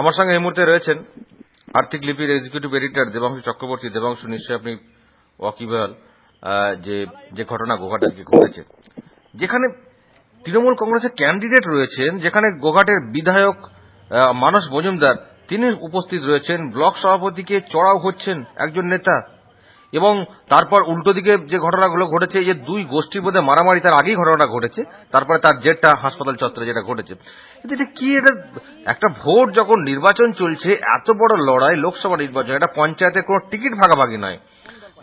আমার সঙ্গে এই মুহূর্তে রয়েছেন আর্থিক লিপির এক্সিকিউটিভ এডিটর দেবাংশু চক্রবর্তী। দেবাংশু, নিশ্চয়ই আপনি ওয়াকিবহাল যে যে ঘটনা গোঘাটে আজকে ঘটেছে। যেখানে তৃণমূল কংগ্রেসের ক্যান্ডিডেট রয়েছেন, যেখানে গোঘাটের বিধায়ক মানস মজুমদার, তিনি উপস্থিত রয়েছেন। ব্লক সভাপতিকে চড়াও হচ্ছেন একজন নেতা। এবং তারপর উল্টো দিকে যে ঘটনাগুলো ঘটেছে যে দুই গোষ্ঠীর মধ্যে মারামারি, তার আগেই ঘটনা ঘটেছে, তারপরে তার জেটটা হাসপাতাল চত্বরে যেটা ঘটেছে। কিন্তু এটা কি এটা? একটা ভোট যখন নির্বাচন চলছে, এত বড় লড়াই, লোকসভা নির্বাচন এটা পঞ্চায়েতের কোনো টিকিট ভাগাভাগি নয়।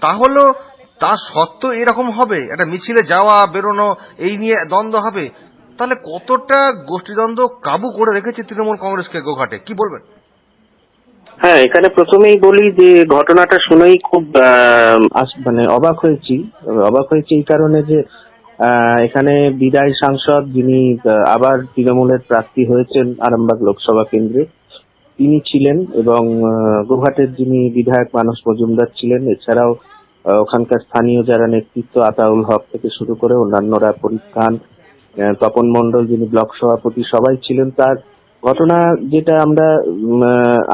তাহলেও তা সত্ত্বেও এরকম হবে? একটা মিছিলে যাওয়া, বেরোনো, এই নিয়ে দ্বন্দ্ব হবে? তাহলে কতটা গোষ্ঠীদ্বন্দ্ব কাবু করে রেখেছে তৃণমূল কংগ্রেসকে গোঘাটে? কি বলবেন? হ্যাঁ এখানে প্রথমেই বলি যে ঘটনাটা শুনেই খুব মানে অবাক হয়েছি। অবাক হয়েছি এই কারণে যে এখানে বিদায় সাংসদ যিনি আবার তৃণমূলের প্রার্থী হয়েছেন আরামবাগ লোকসভা কেন্দ্রে তিনি ছিলেন এবং আহ, গোঘাটের যিনি বিধায়ক মানস মজুমদার ছিলেন এছাড়াও ওখানকার স্থানীয় যারা নেতৃত্ব আতাউল হক থেকে শুরু করে অন্যান্যরা পরীক্ষান তপন মন্ডল যিনি ব্লক সভাপতি সবাই ছিলেন তার ঘটনা যেটা আমরা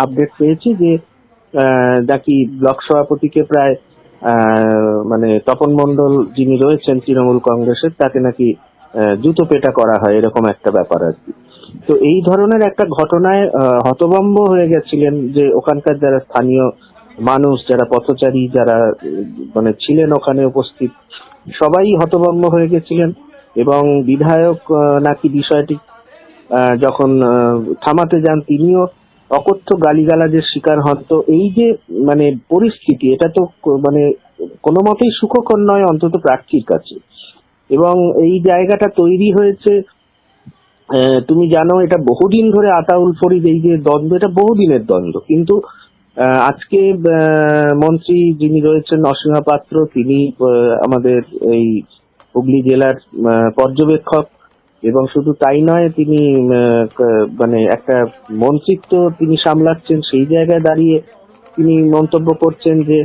আপডেট পেয়েছি যে নাকি ব্লক সভাপতিকে প্রায় মানে তপন মন্ডল যিনি রয়েছেন তৃণমূল কংগ্রেসের, তাকে নাকি জুতো পেটা করা হয়, এরকম একটা ব্যাপার আর কি। তো এই ধরনের একটা ঘটনায় হতভম্ব হয়ে গেছিলেন যে ওখানকার যারা স্থানীয় মানুষ, যারা পথচারী, যারা মানে ছিলেন ওখানে উপস্থিত, সবাই হতভম্ব হয়ে গেছিলেন এবং বিধায়ক নাকি বিষয়টি যখন থামাতে যান তিনিও অকথ্য গালিগালাজের শিকার হন। তো এই যে মানে পরিস্থিতি, এটা তো মানে কোনো মতেই সুখকর নয়, অন্তত প্রার্থীর কাছে। এবং এই জায়গাটা তৈরি হয়েছে তুমি জানো, এটা বহুদিন ধরে আতাউল ফরিদ, এই যে দ্বন্দ্ব, এটা বহুদিনের দ্বন্দ্ব। কিন্তু আজকে মন্ত্রী যিনি রয়েছেন অসীমা পাত্র তিনি আমাদের এই হুগলি জেলার পর্যবেক্ষক এবং শুধু তাই নয়, তিনি মানে একটা মন্ত্রিত্ব তিনি সামলাচ্ছেন, সেই জায়গায় দাঁড়িয়ে তিনি মন্তব্য করছেন যে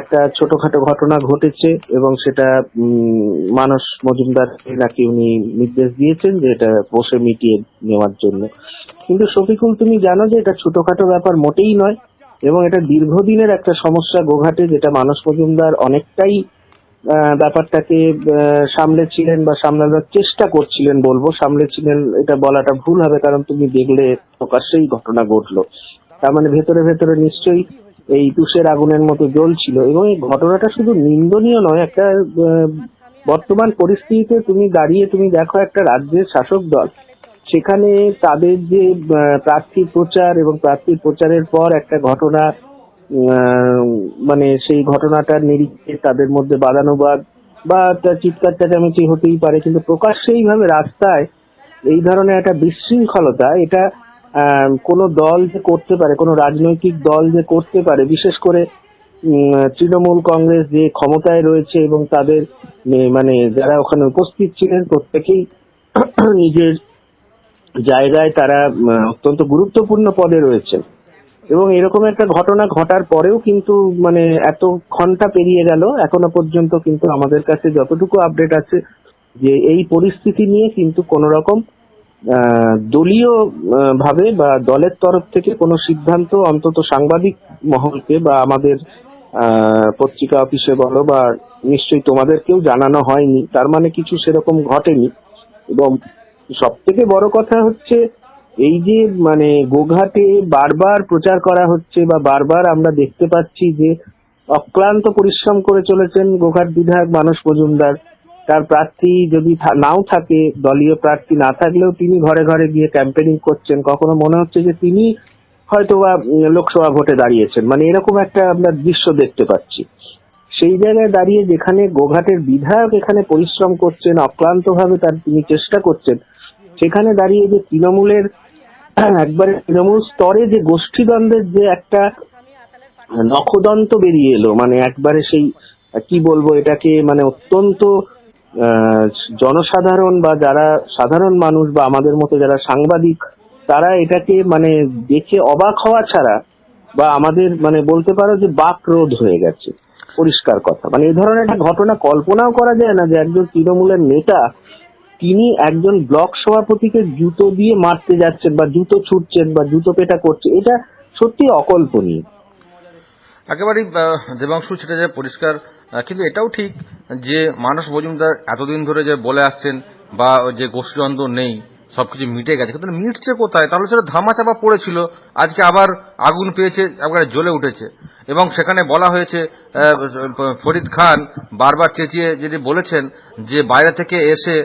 একটা ছোটখাটো ঘটনা ঘটেছে এবং সেটা মানস মজুমদার নাকি উনি নির্দেশ দিয়েছেন যে এটা বসে মিটিয়ে নেওয়ার জন্য। কিন্তু শফিকুল, তুমি জানো যে এটা ছোটখাটো ব্যাপার মোটেই নয় এবং এটা দীর্ঘদিনের একটা সমস্যা গোঘাটে, যেটা মানস মজুমদার অনেকটাই ব্যাপারটাকে সামলেছিলেন বা সামলানোর চেষ্টা করছিলেন বলব। সামলেছিলেন, এটা বলাটা ভুল হবে, কারণ তুমি দেখলে প্রকাশ্যেই ঘটনা ঘটলো। তার মানে ভেতরে ভেতরে নিশ্চয়ই এই তুষের আগুনের মতো জ্বলছিল। এবং এই ঘটনাটা শুধু নিন্দনীয় নয়, একটা বর্তমান পরিস্থিতিতে তুমি দাঁড়িয়ে তুমি দেখো একটা রাজ্যের শাসক দল। সেখানে তাদের যে প্রার্থী প্রচার এবং প্রার্থী প্রচারের পর একটা ঘটনা মানে সেই ঘটনাটার নিরিখে তাদের মধ্যে বাদানুবাদ বা চিৎকার চেঁচামেচি হতেই পারে, কিন্তু প্রকাশ্যে এইভাবে রাস্তায় এই ধরনের একটা বিশৃঙ্খলতা, এটা কোনো দল যে করতে পারে, কোনো রাজনৈতিক দল যে করতে পারে, বিশেষ করে তৃণমূল কংগ্রেস যে ক্ষমতায় রয়েছে এবং তাদের মানে যারা ওখানে উপস্থিত ছিলেন, প্রত্যেকেই নিজের জায়গায় তারা অত্যন্ত গুরুত্বপূর্ণ পদে রয়েছেন। এবং এরকম একটা ঘটনা ঘটার পরেও কিন্তু মানে এত ঘণ্টা পেরিয়ে গেল। এখনও পর্যন্ত কিন্তু আমাদের কাছে যতটুকু আপডেট আছে যে এই পরিস্থিতি নিয়ে কিন্তু কোন রকম দলীয় ভাবে বা দলের তরফ থেকে কোনো সিদ্ধান্ত, অন্তত সাংবাদিক মহলকে বা আমাদের পত্রিকা অফিসে বলো বা নিশ্চয়ই তোমাদেরকেও জানানো হয়নি। তার মানে কিছু সেরকম ঘটেনি। এবং সব থেকে বড় কথা হচ্ছে এই যে মানে গোঘাটে বারবার প্রচার করা হচ্ছে বা বারবার আমরা দেখতে পাচ্ছি যে, অক্লান্ত পরিশ্রম করে চলেছেন গোঘাট বিধায়ক মানস মজুমদার। তার প্রার্থী যদি নাও থাকে, দলীয় প্রার্থী না থাকলেও তিনি ঘরে ঘরে গিয়ে ক্যাম্পেনিং করছেন। কখনো মনে হচ্ছে যে, তিনি হয়তো বা লোকসভা ভোটে দাঁড়িয়েছেন। মানে এরকম একটা আমরা দৃশ্য দেখতে পাচ্ছি। সেই জায়গায় দাঁড়িয়ে যেখানে গোঘাটের বিধায়ক এখানে পরিশ্রম করছেন অক্লান্ত ভাবে তার তিনি চেষ্টা করছেন, সেখানে দাঁড়িয়ে যে তৃণমূলের একবারে তৃণমূল স্তরে যে গোষ্ঠীদ্বন্দ্বের যে একটা নখদন্ত বেরিয়ে এলো মানে একবারে সেই, কি বলব এটাকে মানে অত্যন্ত জনসাধারণ বা যারা সাধারণ মানুষ বা আমাদের মতো যারা সাংবাদিক, তারা এটাকে মানে দেখে অবাক হওয়া ছাড়া বা আমাদের মানে বলতে পারো যে বাক রোধ হয়ে গেছে। পরিষ্কার কথা। মানে এই ধরনের একটা ঘটনা কল্পনাও করা যায় না যে একজন তৃণমূলের নেতা তিনি একজন ব্লক সভাপতিকে জুতো দিয়ে মারতে যাচ্ছেন বা জুতো ছুটছেন বা জুতো পেটা করছে, এটা সত্যি অকল্পনীয়। একেবারেই দেবাংশু সেটা যে পরিষ্কার কিন্তু এটাও ঠিক যে মানুষ মজুমদার এতদিন ধরে যে বলে আসছেন বা যে গোষ্ঠীদ্বন্দ্ব নেই সবকিছু মিটে গেছে। কিন্তু মিটছে কোথায়? তাহলে সেটা ধামাচাপা পড়েছিল। আজকে আবার আগুন পেয়েছে, একবারে জ্বলে উঠেছে। এবং সেখানে বলা হয়েছে ফরিদ খান বারবার চেঁচিয়ে যেটি বলেছেন যে বাইরে থেকে এসে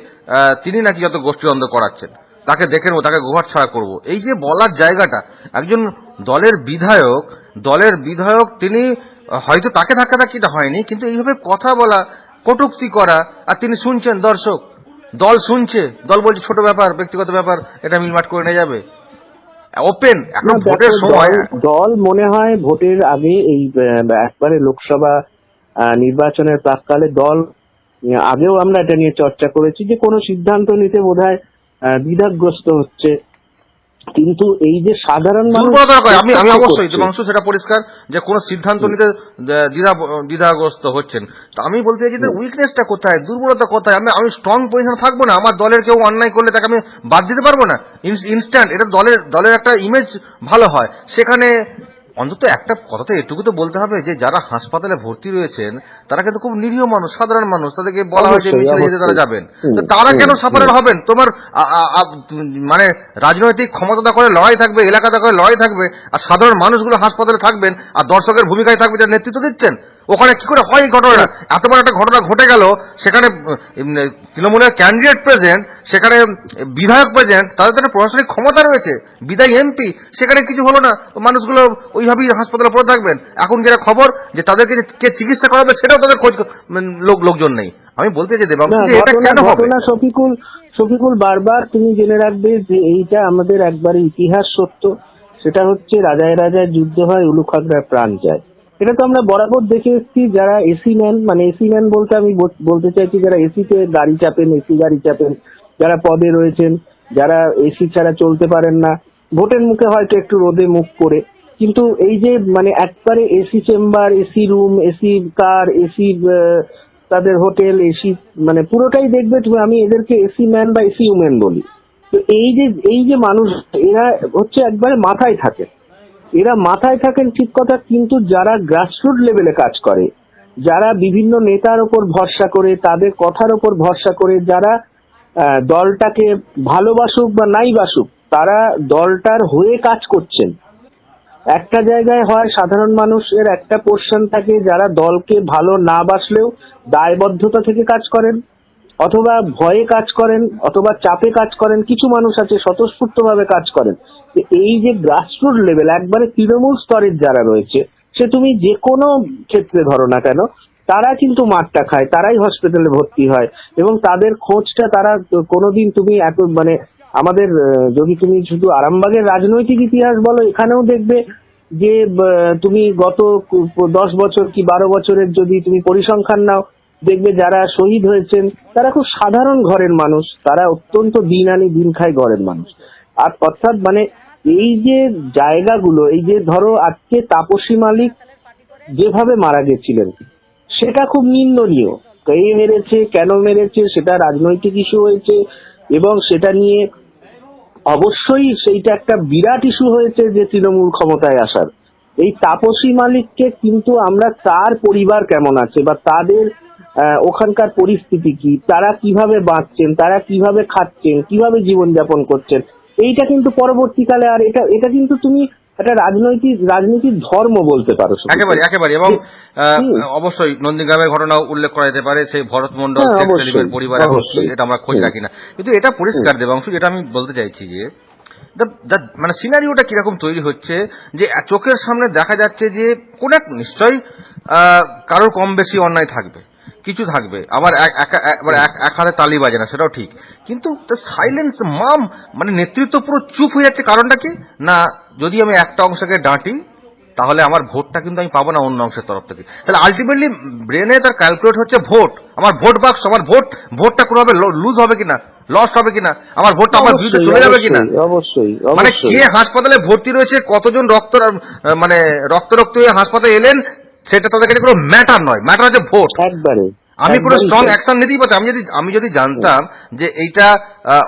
তিনি নাকি যত গোষ্ঠীদ্বন্দ্ব করাচ্ছেন, তাকে দেখে নেব, তাকে গোহার ছাড়া করব। এই যে বলার জায়গাটা, একজন দলের বিধায়ক দলের বিধায়ক তিনি হয়তো তাকে ধাক্কা ধাক্কিটা হয়নি, কিন্তু এইভাবে কথা বলা, কটুক্তি করা, আর তিনি শুনছেন দর্শক। দল শুনছে দল বলছে ছোট ব্যাপার ব্যক্তিগত ব্যাপার এটা মিলমাট করে নিয়ে যাবে। ওপেন এখন ভোটের সময় দল- মনে হয় ভোটের আগে এই একবারে লোকসভা নির্বাচনের প্রাককালে দল আগেও আমরা এটা নিয়ে চর্চা করেছি যে কোনো সিদ্ধান্ত নিতে বোধহয় দ্বিধাগ্রস্ত হচ্ছে। কিন্তু এই যে সাধারণ আমি আমি অবশ্যই। দেবাংশু সেটা পরিষ্কার যে কোন সিদ্ধান্ত নিতে দ্বিধা দ্বিধাগ্রস্ত হচ্ছেন। তো আমি বলতে চাইছি যে উইকনেসটা কোথায়? দুর্বলতা কোথায়? আমি আমি স্ট্রং পজিশন থাকব না? আমার দলের কেউ অন্যায় করলে তাকে আমি বাদ দিতে পারব না? ইনস্ট্যান্ট এটা দলের দলের একটা ইমেজ ভালো হয়। সেখানে অন্তত একটা কথা তো এটুকু তো বলতে হবে যে যারা হাসপাতালে ভর্তি রয়েছেন তারা কিন্তু খুব নিরীহ মানুষ সাধারণ মানুষ তাদেরকে বলা হয় যে মিছিল যেতে তারা যাবেন। তো তারা কেন সাফারের হবেন? তোমার মানে রাজনৈতিক ক্ষমতা করে লড়াই থাকবে এলাকা করে লড়াই থাকবে আর সাধারণ মানুষগুলো হাসপাতালে থাকবেন আর দর্শকের ভূমিকায় থাকবে যারা নেতৃত্ব দিচ্ছেন? ওখানে কি করে হয় এই ঘটনাটা? এত বড় একটা ঘটনা ঘটে গেল সেখানে তৃণমূলের ক্যান্ডিডেট প্রেজেন্ট সেখানে বিধায়ক প্রেজেন্ট তাদের একটা প্রশাসনিক ক্ষমতা রয়েছে। বিদায়ী এমপি সেখানে কিছু হলো না। মানুষগুলো ওইভাবেই হাসপাতালে পড়ে থাকবেন। এখন যেটা খবর যে তাদেরকে যে কে চিকিৎসা করাবে সেটাও তাদের খোঁজ লোক লোকজন নেই। আমি বলতে চাই দেবাংশু যে এটা কেন হবে? শফিকুল শফিকুল বারবার তুমি জেনে রাখবে যে এইটা আমাদের একবারে ইতিহাস সত্য। সেটা হচ্ছে রাজায় রাজায় যুদ্ধ হয় উলুখাগড়ার প্রাণ যায়। এটা তো আমরা বরাবর দেখে এসেছি, যারা এসি ম্যান মানে এসি ম্যান বলতে আমি বলতে চাইছি যারা এসিতে গাড়ি চাপেন এসি গাড়ি চাপেন, যারা পদে রয়েছেন, যারা এসি ছাড়া চলতে পারেন না, ভোটের মুখে হয়তো একটু রোদে মুখ করে। কিন্তু এই যে মানে একবারে AC chamber AC room AC car AC তাদের হোটেল এসি মানে পুরোটাই দেখবে আমি এদেরকে এসি ম্যান বা এসি উমেন বলি। তো এই যে এই যে মানুষ, এরা হচ্ছে একবারে মাথায় থাকে। এরা মাথায় থাকেন ঠিক কথা, কিন্তু যারা গ্রাসরুট লেভেলে কাজ করে, যারা বিভিন্ন নেতার ওপর ভরসা করে, তাদের কথার ওপর ভরসা করে, যারা দলটাকে ভালোবাসুক বা নাই বাসুক, তারা দলটার হয়ে কাজ করছেন। একটা জায়গায় হয় সাধারণ মানুষের একটা পোর্শন থাকে যারা দলকে ভালো না বাসলেও দায়বদ্ধতা থেকে কাজ করেন, অথবা ভয়ে কাজ করেন, অথবা চাপে কাজ করেন, কিছু মানুষ আছে স্বতঃস্ফূর্তভাবে কাজ করেন। এই যে গ্রাসরুট লেভেল একবারে তৃণমূল স্তরের যারা রয়েছে, সে তুমি যে কোনো ক্ষেত্রে ধরো না কেন, তারা কিন্তু মারটা খায়, তারাই হসপিটালে ভর্তি হয় এবং তাদের খোঁজটা তারা কোনোদিন তুমি এত মানে আমাদের যদি তুমি শুধু আরামবাগের রাজনৈতিক ইতিহাস বলো, এখানেও দেখবে যে তুমি গত দশ বছর কি বারো বছরের যদি তুমি পরিসংখ্যান নাও, দেখবে যারা শহীদ হয়েছেন, তারা খুব সাধারণ ঘরের মানুষ, তারা অত্যন্ত দিন আনি দিন খায় ঘরের মানুষ। আর অর্থাৎ মানে এই যে জায়গাগুলো, এই যে ধরো আজকে তাপসী মালিক যেভাবে মারা গেছিলেন, সেটা খুব নিন্দনীয়। কে মেরেছে, কেন মেরেছে, সেটা রাজনৈতিক ইস্যু হয়েছে এবং সেটা নিয়ে অবশ্যই সেইটা একটা বিরাট ইস্যু হয়েছে যে তৃণমূল ক্ষমতায় আসার। এই তাপসী মালিককে কিন্তু আমরা তার পরিবার কেমন আছে বা তাদের ওখানকার পরিস্থিতি কি, তারা কীভাবে বাঁচছেন, তারা কীভাবে খাচ্ছেন, কীভাবে জীবনযাপন করছেন এইটা কিন্তু পরবর্তীকালে আর এটা এটা কিন্তু তুমি একটা রাজনৈতিক রাজনীতির ধর্ম বলতে পারো একেবারে একেবারে। এবং অবশ্যই নন্দীগ্রামের ঘটনা উল্লেখ করা যেতে পারে সেই ভরত মন্ডল হ্যাঁ, সেলিমের পরিবার। এটা আমরা খোঁজ। রাখি না। কিন্তু এটা পরিষ্কার দেবাংশু যেটা আমি বলতে চাইছি যে মানে সিনারিওটা কীরকম তৈরি হচ্ছে যে চোখের সামনে দেখা যাচ্ছে যে কোন এক নিশ্চয়ই আহ, কারোর কম বেশি অন্যায় থাকবে। কিছু থাকবে। আবার এক- হাতে তালি বাজে না সেটাও ঠিক। কিন্তু সাইলেন্স মাম মানে নেতৃত্ব পুরো চুপ হয়ে যাচ্ছে কারণটা কি? না যদি আমি একটা অংশকে ডাঁটি তাহলে আমার ভোটটা কিন্তু আমি পাবো না অন্য অংশের তরফ থেকে। তাহলে আলটিমেটলি ব্রেনে তার ক্যালকুলেট হচ্ছে ভোট। আমার ভোট বাক্স আমার ভোট ভোটটা কোনোভাবে লুজ হবে কিনা লস হবে কিনা আমার ভোটটা আমার বিরুদ্ধে চলে যাবে কিনা? অবশ্যই মানে কে হাসপাতালে ভর্তি রয়েছে কতজন রক্ত মানে রক্ত রক্ত হয়ে হাসপাতালে এলেন সেটা তাদের কাছে কোনো ম্যাটার নয়। ম্যাটার হচ্ছে ভোট একবারে। আমি কোনো স্ট্রং অ্যাকশন নিতেই পারতাম আমি যদি আমি যদি জানতাম যে এইটা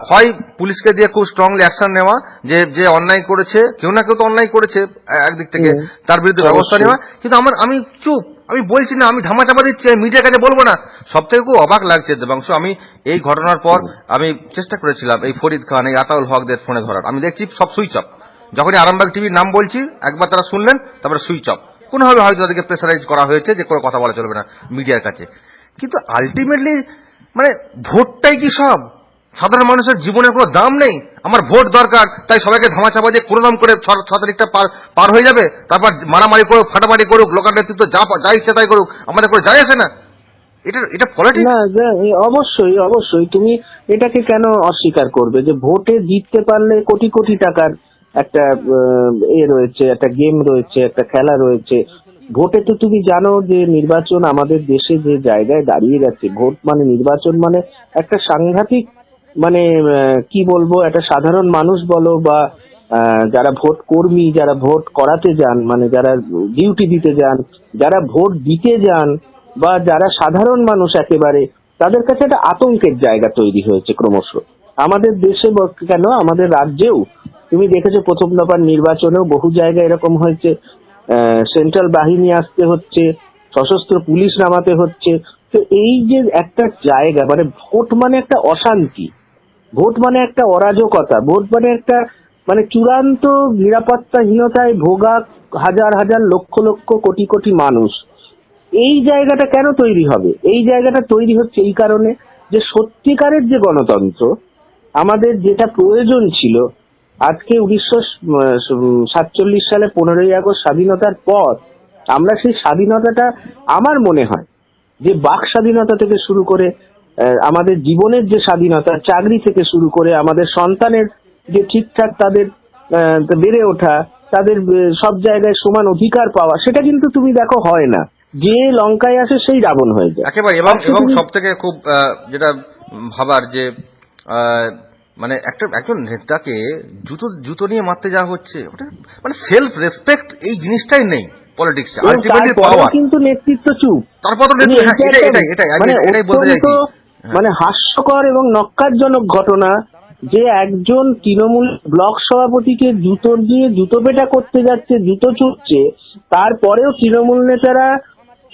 হয় পুলিশকে দিয়ে খুব স্ট্রংলি অ্যাকশন নেওয়া যে যে অন্যায় করেছে কেউ না কেউ তো অন্যায় করেছে একদিক থেকে তার বিরুদ্ধে ব্যবস্থা নেওয়া। কিন্তু আমার আমি চুপ। আমি বলছি না আমি ধামা চাপা দিচ্ছি মিডিয়ার কাছে বলব না। সব থেকে খুব অবাক লাগছে দেবাংশু আমি এই ঘটনার পর আমি চেষ্টা করেছিলাম এই ফরিদ খান এই আতাউল হকদের ফোনে ধরার। আমি দেখছি সব সুইচ অফ। যখনই আরামবাগ টিভির নাম বলছি একবার তারা শুনলেন তারপরে সুইচ অফ। কোনোভাবে হয়তো তাদেরকে প্রেসারাইজ করা হয়েছে যে কোনো কথা বলা চলবে না মিডিয়ার কাছে। কিন্তু আলটিমেটলি মানে ভোটটাই কি সব? সাধারণ মানুষের জীবনের কোনো দাম নেই। আমার ভোট দরকার, তাই সবাইকে ধামা চাপা দিয়ে কোনো দাম করে ছ তারিখটা পার হয়ে যাবে। তারপর মারামারি করুক ফাটামারি করুক, লোকাল নেতৃত্ব যা যা ইচ্ছা তাই করুক, আমাদের করে যায় আসে না। এটা এটা না অবশ্যই অবশ্যই। তুমি এটাকে কেন অস্বীকার করবে? যে ভোটে জিততে পারলে কোটি কোটি টাকার একটা এ রয়েছে, একটা গেম রয়েছে, একটা খেলা রয়েছে। ভোটে তো তুমি জানো যে নির্বাচন আমাদের দেশে যে জায়গায় দাঁড়িয়ে গেছে ভোট মানে নির্বাচন মানে একটা সাংঘাতিক মানে কি বলব, একটা সাধারণ মানুষ বলো বা যারা ভোট কর্মী, যারা ভোট করাতে যান মানে যারা ডিউটি দিতে যান, যারা ভোট দিতে যান বা যারা সাধারণ মানুষ একেবারে, তাদের কাছে একটা আতঙ্কের জায়গা তৈরি হয়েছে ক্রমশ। আমাদের দেশে কেন? আমাদের রাজ্যেও, তুমি দেখেছ প্রথম দফার নির্বাচনেও বহু জায়গায় এরকম হয়েছে। সেন্ট্রাল বাহিনী আসতে হচ্ছে, সশস্ত্র পুলিশ নামাতে হচ্ছে। তো এই যে একটা জায়গা মানে ভোট মানে একটা অশান্তি। ভোট মানে একটা অরাজকতা, ভোট মানে একটা মানে চূড়ান্ত নিরাপত্তাহীনতায় ভোগা হাজার হাজার লক্ষ লক্ষ কোটি কোটি মানুষ। এই জায়গাটা কেন তৈরি হবে? এই জায়গাটা তৈরি হচ্ছে এই কারণে যে সত্যিকারের যে গণতন্ত্র আমাদের যেটা প্রয়োজন ছিল আজকে উনিশশো সাতচল্লিশ সালে পনেরোই আগস্ট স্বাধীনতার পর আমরা সেই স্বাধীনতাটা আমার মনে হয় যে বাক স্বাধীনতা থেকে শুরু করে আমাদের জীবনের যে স্বাধীনতা চাকরি থেকে শুরু করে আমাদের সন্তানের যে ঠিকঠাক তাদের বেড়ে ওঠা তাদের সব জায়গায় সমান অধিকার পাওয়া সেটা কিন্তু তুমি দেখো হয় না। যে লঙ্কায় আসে সেই রাবণ হয়ে যায়। একেবারে এবং এবং সব থেকে খুব যেটা ভাবার যে মানে একটা একজন নেতাকে জুতো জুতো নিয়ে মারতে যাওয়া হচ্ছে ওটা মানে সেলফ রেসপেক্ট এই জিনিসটাই নেই পলিটিক্সে আলটিমেটলি পাওয়ার কিন্তু নেতৃত্ব চুপ। তারপর তো নেতৃত্ব- হ্যাঁ, এটাই এটাই এটাই আমি মানে এটাই বলতে চাইছি। হ্যাঁ। মানে হাস্যকর এবং নক্কারজনক ঘটনা যে একজন তৃণমূল ব্লক সভাপতিকে জুতো দিয়ে জুতো পেটা করতে যাচ্ছে জুতো ছুটছে তারপরেও তৃণমূল নেতারা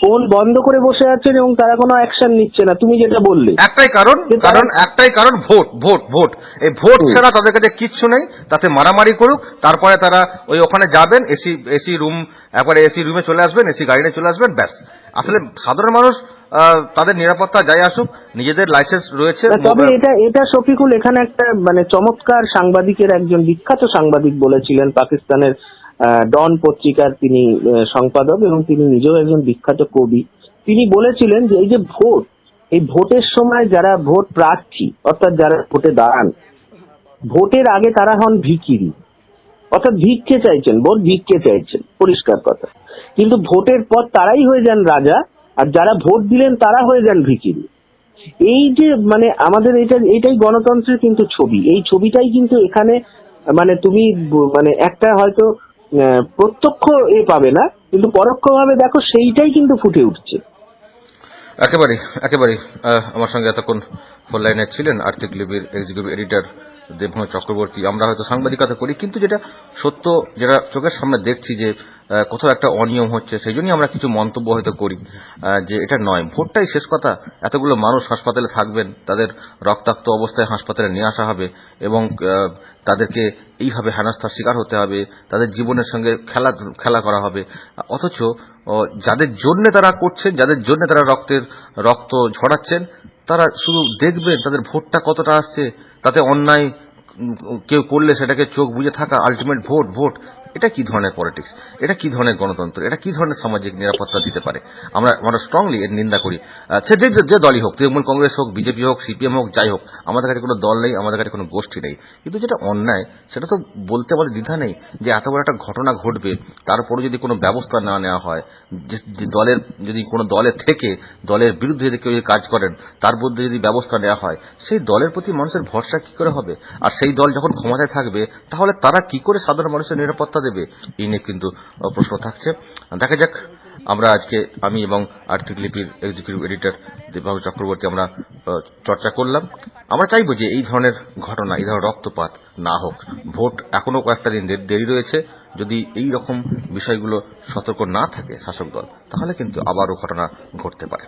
ফোন বন্ধ করে বসে আছেন এবং তারা কোনো অ্যাকশন নিচ্ছে না। তুমি যেটা বললে। একটাই কারণ কারণ একটাই কারণ ভোট ভোট ভোট। এই ভোট ছাড়া তাদের কাছে কিচ্ছু নেই তাতে মারামারি করুক তারপরে তারা ওই ওখানে যাবেন এসি এসি রুম একবারে এসি রুমে চলে আসবেন এসি গাড়িতে চলে আসবেন ব্যাস। আসলে সাধারণ মানুষ আহ, তাদের নিরাপত্তা যাই আসুক নিজেদের লাইসেন্স রয়েছে তবে এটা এটা শফিকুল এখানে একটা মানে চমৎকার সাংবাদিকের একজন বিখ্যাত সাংবাদিক বলেছিলেন পাকিস্তানের ডন পত্রিকার তিনি সম্পাদক এবং তিনি নিজেও একজন বিখ্যাত কবি। তিনি বলেছিলেন যে এই যে ভোট, এই ভোটের সময় যারা ভোট প্রার্থী, অর্থাৎ যারা ভোটে দাঁড়ান, ভোটের আগে তারা হন ভিকিরি। অর্থাৎ ভিক্ষে চাইছেন, ভোট ভিক্ষে চাইছেন, পরিষ্কার কথা। কিন্তু ভোটের পর তারাই হয়ে যান রাজা, আর যারা ভোট দিলেন তারা হয়ে যান ভিকিরি। এই যে মানে আমাদের এটা, এটাই গণতন্ত্রের কিন্তু ছবি। এই ছবিটাই কিন্তু এখানে মানে তুমি মানে একটা হয়তো প্রত্যক্ষ এ পাবে না, কিন্তু পরোক্ষভাবে দেখো সেইটাই কিন্তু ফুটে উঠছে। একেবারে একেবারে আমার সঙ্গে এতক্ষণ ফোন লাইনে ছিলেন আর্থিক লিপির এক্সিকিউটিভ এডিটর দেবভূমি চক্রবর্তী। আমরা হয়তো সাংবাদিকতা করি, কিন্তু যেটা সত্য, যেটা চোখের সামনে দেখছি যে কোথাও একটা অনিয়ম হচ্ছে, সেই জন্যই আমরা কিছু মন্তব্য হয়তো করি যে এটা নয়। ভোটটাই শেষ কথা। এতগুলো মানুষ হাসপাতালে থাকবেন, তাদের রক্তাক্ত অবস্থায় হাসপাতালে নিয়ে আসা হবে এবং তাদেরকে এইভাবে হেনস্থার শিকার হতে হবে, তাদের জীবনের সঙ্গে খেলা খেলা করা হবে। অথচ যাদের জন্য তারা করছেন, যাদের জন্য তারা রক্তের, রক্ত ঝরাচ্ছেন, তারা শুধু দেখবেন তাদের ভোটটা কতটা আসছে, তাতে অন্যায় কেউ করলে সেটাকে চোখ বুঝে থাকা আলটিমেট ভোট ভোট। এটা কি ধরনের পলিটিক্স এটা কি ধরনের গণতন্ত্র? এটা কি ধরনের সামাজিক নিরাপত্তা দিতে পারে? আমরা আমরা স্ট্রংলি এর নিন্দা করি। সে যে যে দলই হোক, তৃণমূল কংগ্রেস হোক, বিজেপি হোক, সিপিএম হোক, যাই হোক, আমাদের কাছে কোনো দল নেই, আমাদের কাছে কোনো গোষ্ঠী নেই। কিন্তু যেটা অন্যায়, সেটা তো বলতে আমাদের দ্বিধা নেই যে এত বড় একটা ঘটনা ঘটবে তারপরে যদি কোনো ব্যবস্থা না নেওয়া হয়, যে- দলের, যদি কোনো দলে থেকে, দলের বিরুদ্ধে যদি কেউ কাজ করেন, তার মধ্যে যদি ব্যবস্থা নেওয়া হয়, সেই দলের প্রতি মানুষের ভরসা কি করে হবে? আর সেই দল যখন ক্ষমতায় থাকবে, তাহলে তারা কি করে সাধারণ মানুষের নিরাপত্তা দেবে? এই নিয়ে কিন্তু প্রশ্ন থাকছে। দেখা যাক, আমরা আজকে আমি এবং আর্থিক লিপির এক্সিকিউটিভ এডিটর দেবাহু চক্রবর্তী আমরা চর্চা করলাম। আমরা চাইব যে এই ধরনের ঘটনা, এই ধরনের রক্তপাত না হোক। ভোট এখনও কয়েকটা দিন দেরি রয়েছে। যদি এই রকম বিষয়গুলো সতর্ক না থাকে শাসক দল, তাহলে কিন্তু আবারও ঘটনা ঘটতে পারে।